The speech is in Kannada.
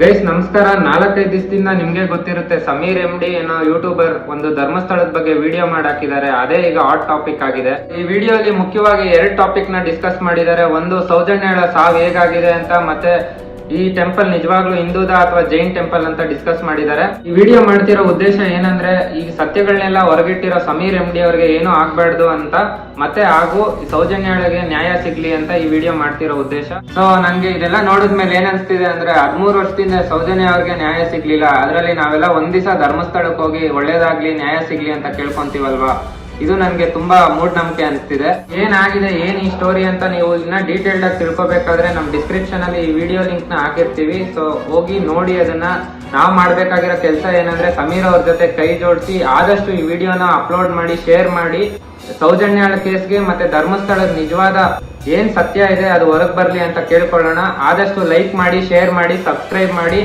ಗೈಸ್, ನಮಸ್ಕಾರ. ನಾಲ್ಕೈದು ದಿವಸದಿಂದ ನಿಮ್ಗೆ ಗೊತ್ತಿರುತ್ತೆ, ಸಮೀರ್ ಎಂ ಡಿ ಏನೋ ಯೂಟ್ಯೂಬರ್ ಒಂದು ಧರ್ಮಸ್ಥಳದ ಬಗ್ಗೆ ವಿಡಿಯೋ ಮಾಡಾಕಿದ್ದಾರೆ ಅದೇ ಈಗ ಹಾಟ್ ಟಾಪಿಕ್ ಆಗಿದೆ. ಈ ವಿಡಿಯೋಲಿ ಮುಖ್ಯವಾಗಿ ಎರಡು ಟಾಪಿಕ್ನ ಡಿಸ್ಕಸ್ ಮಾಡಿದ್ದಾರೆ. ಒಂದು ಸೌಜನ್ಯಗಳ ಸಾವು ಹೇಗಾಗಿದೆ ಅಂತ, ಮತ್ತೆ ಈ ಟೆಂಪಲ್ ನಿಜವಾಗ್ಲೂ ಹಿಂದೂದ ಅಥವಾ ಜೈನ್ ಟೆಂಪಲ್ ಅಂತ ಡಿಸ್ಕಸ್ ಮಾಡಿದ್ದಾರೆ. ಈ ವಿಡಿಯೋ ಮಾಡ್ತಿರೋ ಉದ್ದೇಶ ಏನಂದ್ರೆ ಈ ಸತ್ಯಗಳನ್ನೆಲ್ಲ ಹೊರಗಿಟ್ಟಿರೋ ಸಮೀರ್ ಎಂ ಅವರಿಗೆ ಏನು ಆಗ್ಬಾರ್ದು ಅಂತ, ಮತ್ತೆ ಹಾಗೂ ಈ ಸೌಜನ್ಯಳಿಗೆ ನ್ಯಾಯ ಸಿಗ್ಲಿ ಅಂತ ಈ ವಿಡಿಯೋ ಮಾಡ್ತಿರೋ ಉದ್ದೇಶ. ಸೊ ನನ್ಗೆ ಇದೆಲ್ಲ ನೋಡಿದ್ಮೇಲೆ ಏನ್ ಅನ್ಸ್ತಿದೆ ಅಂದ್ರೆ, ಹದ್ಮೂರು ವರ್ಷದಿಂದ ಸೌಜನ್ಯ ಅವ್ರಿಗೆ ನ್ಯಾಯ ಸಿಗ್ಲಿಲ್ಲ. ಅದ್ರಲ್ಲಿ ನಾವೆಲ್ಲ ಒಂದ್ ದಿವಸ ಧರ್ಮಸ್ಥಳಕ್ಕೆ ಹೋಗಿ ಒಳ್ಳೇದಾಗ್ಲಿ, ನ್ಯಾಯ ಸಿಗ್ಲಿ ಅಂತ ಕೇಳ್ಕೊಂತೀವಲ್ವಾ? ಇದು ನನಗೆ ತುಂಬಾ ಮೂಢನಂಬಿಕೆ ಅನಿಸ್ತಿದೆ. ಏನಾಗಿದೆ, ಏನ್ ಈ ಸ್ಟೋರಿ ಅಂತ ನೀವು ಇನ್ನ ಡೀಟೇಲ್ಡ್ ಆಗಿ ತಿಳ್ಕೊಬೇಕಾದ್ರೆ ನಮ್ ಡಿಸ್ಕ್ರಿಪ್ಷನ್ ಅಲ್ಲಿ ಈ ವಿಡಿಯೋ ಲಿಂಕ್ನ ಹಾಕಿರ್ತೀವಿ. ಸೊ ಹೋಗಿ ನೋಡಿ ಅದನ್ನ. ನಾವ್ ಮಾಡ್ಬೇಕಾಗಿರೋ ಕೆಲಸ ಏನಂದ್ರೆ ಸಮೀರ್ ಅವ್ರ ಜೊತೆ ಕೈ ಜೋಡಿಸಿ ಆದಷ್ಟು ಈ ವಿಡಿಯೋನ ಅಪ್ಲೋಡ್ ಮಾಡಿ ಶೇರ್ ಮಾಡಿ. ಸೌಜನ್ಯಾಳ ಕೇಸ್ಗೆ ಮತ್ತೆ ಧರ್ಮಸ್ಥಳದ ನಿಜವಾದ ಏನ್ ಸತ್ಯ ಇದೆ, ಅದು ಹೊರಗ್ ಬರ್ಲಿ ಅಂತ ಕೇಳ್ಕೊಳ್ಳೋಣ. ಆದಷ್ಟು ಲೈಕ್ ಮಾಡಿ ಶೇರ್ ಮಾಡಿ ಸಬ್ಸ್ಕ್ರೈಬ್ ಮಾಡಿ.